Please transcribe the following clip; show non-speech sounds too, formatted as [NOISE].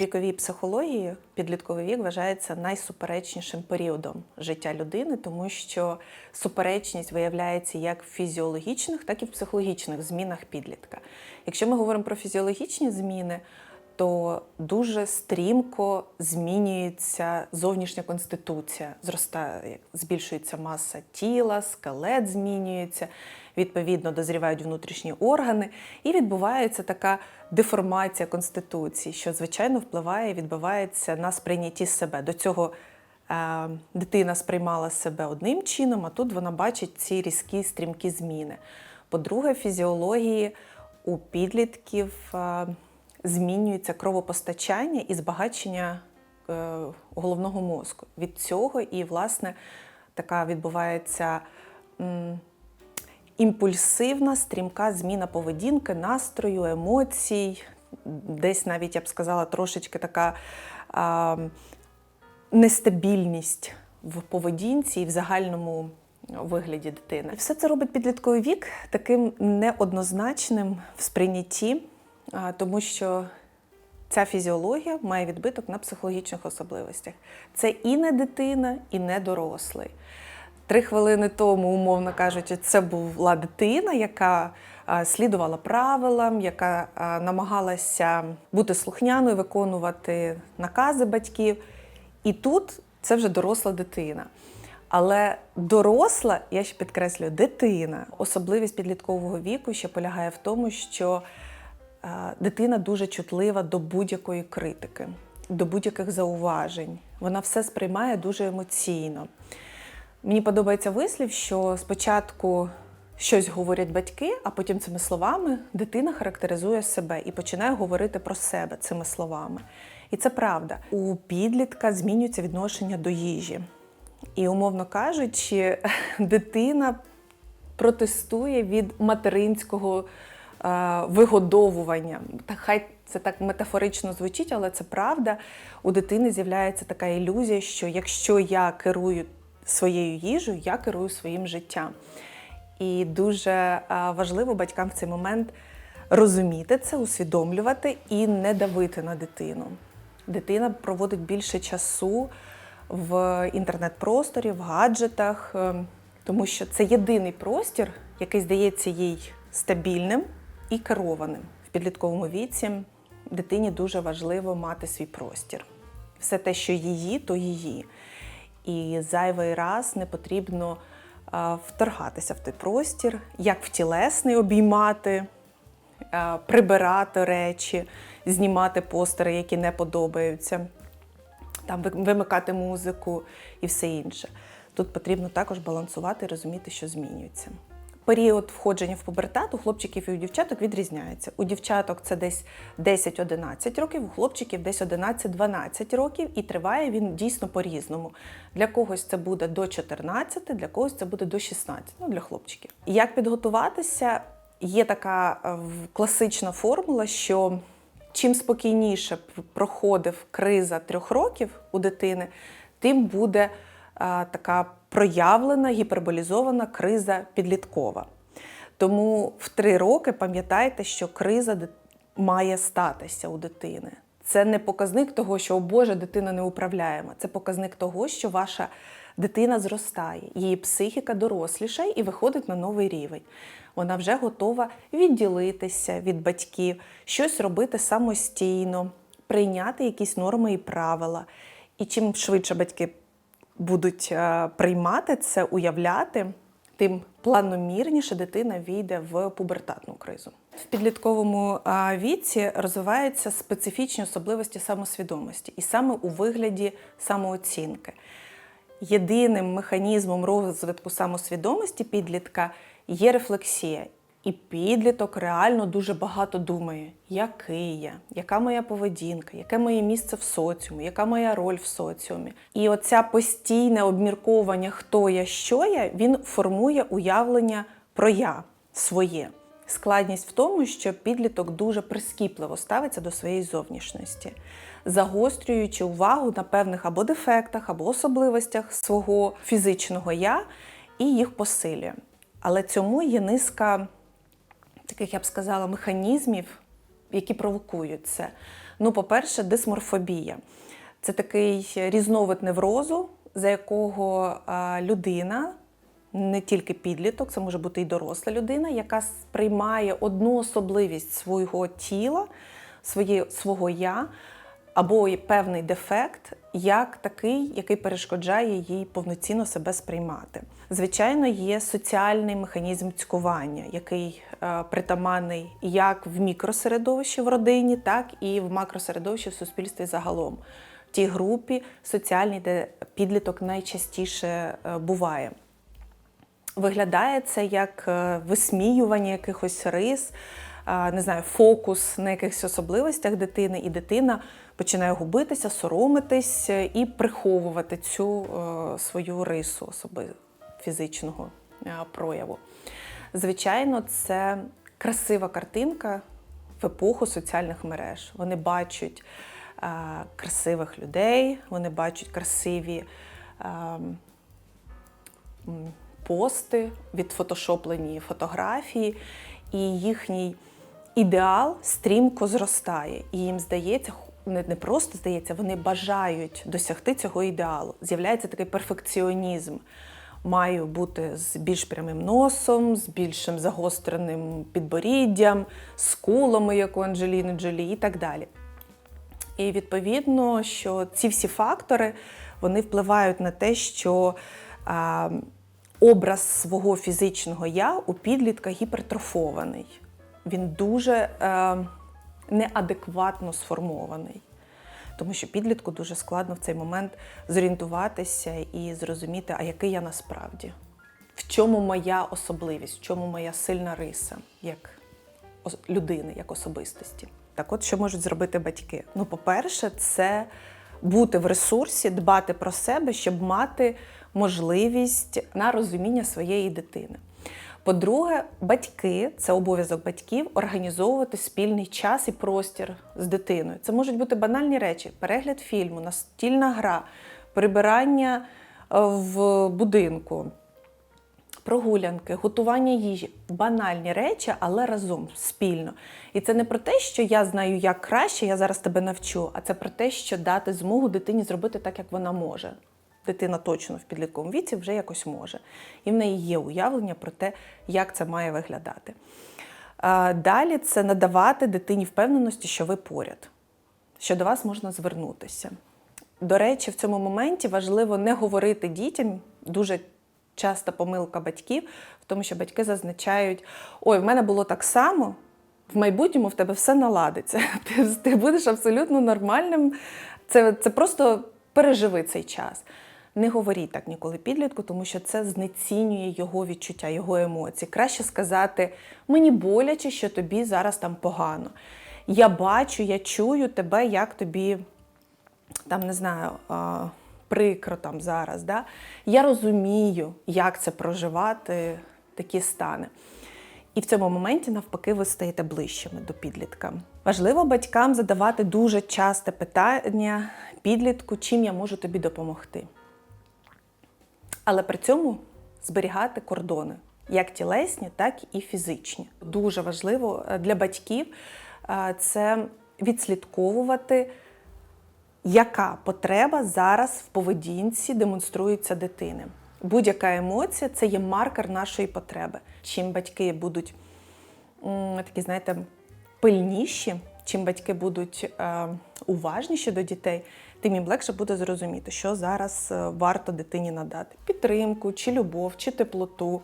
Віковій психології підлітковий вік вважається найсуперечнішим періодом життя людини, тому що суперечність виявляється як в фізіологічних, так і в психологічних змінах підлітка. Якщо ми говоримо про фізіологічні зміни, то дуже стрімко змінюється зовнішня конституція, зростає, збільшується маса тіла, скелет змінюється, відповідно дозрівають внутрішні органи, і відбувається така деформація конституції, що звичайно впливає і відбувається на сприйнятті себе. До цього е, дитина сприймала себе одним чином, а тут вона бачить ці різкі стрімкі зміни. По-друге, фізіології у підлітків. е, змінюється кровопостачання і збагачення е, головного мозку. Від цього і, власне, така відбувається імпульсивна, стрімка зміна поведінки, настрою, емоцій, десь навіть я б сказала, трошечки така а, нестабільність в поведінці і в загальному вигляді дитини. І все це робить підлітковий вік таким неоднозначним в сприйнятті, тому що ця фізіологія має відбиток на психологічних особливостях. Це і не дитина, і не дорослий. Три хвилини тому, умовно кажучи, це була дитина, яка слідувала правилам, яка намагалася бути слухняною, виконувати накази батьків. І тут це вже доросла дитина. Але доросла, я ще підкреслюю, дитина. Особливість підліткового віку ще полягає в тому, що дитина дуже чутлива до будь-якої критики, до будь-яких зауважень. Вона все сприймає дуже емоційно. Мені подобається вислів, що спочатку щось говорять батьки, а потім цими словами дитина характеризує себе і починає говорити про себе цими словами. І це правда. У підлітка змінюється відношення до їжі. І, умовно кажучи, [LAUGHS] дитина протестує від материнського вигодовування. Та хай це так метафорично звучить, але це правда. У дитини з'являється така ілюзія, що якщо я керую своєю їжею, я керую своїм життям. І дуже е, важливо батькам в цей момент розуміти це, усвідомлювати і не давити на дитину. Дитина проводить більше часу в інтернет-просторі, в гаджетах, е, тому що це єдиний простір, який здається їй стабільним і керованим. В підлітковому віці дитині дуже важливо мати свій простір. Все те, що її, то її. І зайвий раз не потрібно вторгатися в той простір, як в тілесний обіймати, прибирати речі, знімати постери, які не подобаються там вимикати музику і все інше. Тут потрібно також балансувати і розуміти, що змінюється. Період входження в пубертат у хлопчиків і у дівчаток відрізняється. У дівчаток це десь 10-11 років, у хлопчиків десь 11-12 років, і триває він дійсно по-різному. Для когось це буде до 14, для когось це буде до 16, ну для хлопчиків. Як підготуватися? Є така е, класична формула, що чим спокійніше проходив криза трьох років у дитини, тим буде така проявлена гіперболізована криза підліткова. Тому в три роки пам'ятайте, що криза має статися у дитини. Це не показник того, що о Боже, дитина неуправляєма. Це показник того, що ваша дитина зростає, її психіка дорослішає і виходить на новий рівень. Вона вже готова відділитися від батьків, щось робити самостійно, прийняти якісь норми і правила. І чим швидше батьки будуть е, приймати це, уявляти, тим планомірніше дитина війде в пубертатну кризу. В підлітковому віці розвиваються специфічні особливості самосвідомості, і саме у вигляді самооцінки. Єдиним механізмом розвитку самосвідомості підлітка є рефлексія. І підліток реально дуже багато думає, який я, яка моя поведінка, яке моє місце в соціумі, яка моя роль в соціумі. І оця постійне обмірковування, хто я, що я, він формує уявлення про я своє. Складність в тому, що підліток дуже прискіпливо ставиться до своєї зовнішності, загострюючи увагу на певних або дефектах, або особливостях свого фізичного я і їх посилює. Але цьому є низка таких, я б сказала, механізмів які провокують це. Ну, по-перше, дисморфобія. Це такий різновид неврозу, за якого людина, не тільки підліток, це може бути і доросла людина, яка сприймає одну особливість свого тіла, своє, свого я або певний дефект як такий, який перешкоджає їй повноцінно себе сприймати. Звичайно, є соціальний механізм цькування, який е, притаманний як в мікросередовищі в родині, так і в макросередовищі в суспільстві загалом. В тій групі соціальній, де підліток найчастіше е, буває. Виглядає це як е, висміювання якихось рис, не знаю, фокус на якихось особливостях дитини, і дитина починає губитися, соромитись е, і приховувати цю е, свою рису особи фізичного е, прояву. Звичайно, це красива картинка в епоху соціальних мереж. Вони бачать красивих людей, вони бачать красиві. пости, відфотошоплені фотографії, і їхній ідеал стрімко зростає. І їм здається, не, просто здається, вони бажають досягти цього ідеалу. З'являється такий перфекціонізм. Маю бути з більш прямим носом, з більшим загостреним підборіддям, скулами, як у Анджеліни Джолі, і так далі. І відповідно, що ці всі фактори вони впливають на те, що а, образ свого фізичного я у підлітка гіпертрофований. Він дуже е, неадекватно сформований. Тому що підлітку дуже складно в цей момент зорієнтуватися і зрозуміти, а який я насправді, в чому моя особливість, в чому моя сильна риса як людини, як особистості. Так от, що можуть зробити батьки? Ну, по-перше, це бути в ресурсі, дбати про себе, щоб мати можливість на розуміння своєї дитини. По-друге, батьки це обов'язок батьків організовувати спільний час і простір з дитиною. Це можуть бути банальні речі: перегляд фільму, настільна гра, прибирання е, в будинку, прогулянки, готування їжі банальні речі, але разом спільно. І це не про те, що я знаю, як краще, я зараз тебе навчу, а це про те, що дати змогу дитині зробити так, як вона може. Дитина точно в підлітковому віці вже якось може. І в неї є уявлення про те, як це має виглядати. Далі це надавати дитині впевненості, що ви поряд, що до вас можна звернутися. До речі, в цьому моменті важливо не говорити дітям дуже часта помилка батьків, в тому, що батьки зазначають: ой, в мене було так само, в майбутньому в тебе все наладиться. [LAUGHS] Ти, ти будеш абсолютно нормальним. Це, це просто переживи цей час. Не говоріть так ніколи підлітку, тому що це знецінює його відчуття, його емоції. Краще сказати: мені боляче, що тобі зараз там погано. Я бачу, я чую тебе, як тобі там не знаю, прикро там зараз. Да? Я розумію, як це проживати, такі стани. І в цьому моменті, навпаки, ви стаєте ближчими до підлітка. Важливо батькам задавати дуже часте питання підлітку, чим я можу тобі допомогти. Але при цьому зберігати кордони, як тілесні, так і фізичні. Дуже важливо е, для батьків е, це відслідковувати яка потреба зараз в поведінці демонструється дитини. Будь-яка емоція це є маркер нашої потреби. Чим батьки будуть такі, знаєте, пильніші, чим батьки будуть е, уважніші до дітей, тим їм легше буде зрозуміти, що зараз е, варто дитині надати: підтримку, чи любов, чи теплоту.